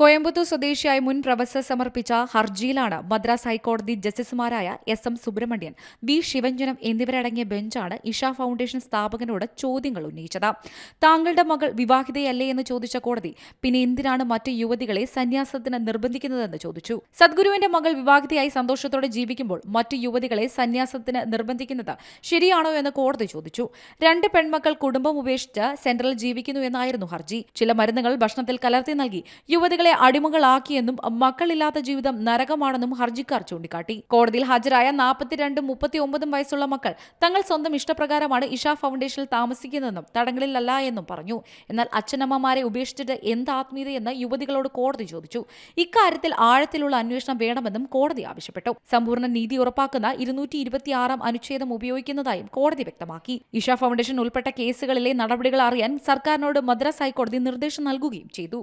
കോയമ്പത്തൂർ സ്വദേശിയായ മുൻ പ്രൊഫസർ സമർപ്പിച്ച ഹർജിയിലാണ് മദ്രാസ് ഹൈക്കോടതി ജസ്റ്റിസുമാരായ S M Subramanian V Sivagnanam എന്നിവരടങ്ങിയ ബെഞ്ചാണ് ഇഷ ഫൗണ്ടേഷൻ സ്ഥാപകനോട് ചോദ്യങ്ങൾ ഉന്നയിച്ചത്. താങ്കളുടെ മകൾ വിവാഹിതയല്ലേ എന്ന് ചോദിച്ച കോടതി പിന്നെ എന്തിനാണ് മറ്റ് യുവതികളെ സന്യാസത്തിന് നിർബന്ധിക്കുന്നതെന്ന് ചോദിച്ചു. സദ്ഗുരുവിന്റെ മകൾ വിവാഹിതയായി സന്തോഷത്തോടെ ജീവിക്കുമ്പോൾ മറ്റ് യുവതികളെ സന്യാസത്തിന് നിർബന്ധിക്കുന്നത് ശരിയാണോ എന്ന് കോടതി ചോദിച്ചു. രണ്ട് പെൺമക്കൾ കുടുംബം ഉപേക്ഷിച്ച് സെന്ററിൽ ജീവിക്കുന്നു എന്നായിരുന്നു ഹർജി. ചില മരുന്നുകൾ ഭക്ഷണത്തിൽ കലർത്തി നൽകി യുവതികളെ അടിമകളാക്കിയെന്നും മക്കളില്ലാത്ത ജീവിതം നരകമാണെന്നും ഹർജിക്കാർ ചൂണ്ടിക്കാട്ടി. കോടതിയിൽ ഹാജരായ നാൽപ്പത്തിരണ്ടും മുപ്പത്തിയൊമ്പതും വയസ്സുള്ള മക്കൾ തങ്ങൾ സ്വന്തം ഇഷ്ടപ്രകാരമാണ് ഇഷ ഫൗണ്ടേഷനിൽ താമസിക്കുന്നതെന്നും തടങ്കലിലല്ല എന്നും പറഞ്ഞു. എന്നാൽ അച്ഛനമ്മമാരെ ഉപേക്ഷിച്ചിട്ട് എന്ത് ആത്മീയതയെന്ന് യുവതികളോട് കോടതി ചോദിച്ചു. ഇക്കാര്യത്തിൽ ആഴത്തിലുള്ള അന്വേഷണം വേണമെന്നും കോടതി ആവശ്യപ്പെട്ടു. സമ്പൂർണ നീതി ഉറപ്പാക്കുന്ന ഇരുന്നൂറ്റി ഇരുപത്തിയാറാം അനുച്ഛേദം ഉപയോഗിക്കുന്നതായും കോടതി വ്യക്തമാക്കി. ഇഷ ഫൗണ്ടേഷൻ ഉൾപ്പെട്ട കേസുകളിലെ നടപടികൾ അറിയാൻ സർക്കാരിനോട് മദ്രാസ് ഹൈക്കോടതി നിർദ്ദേശം നൽകുകയും ചെയ്തു.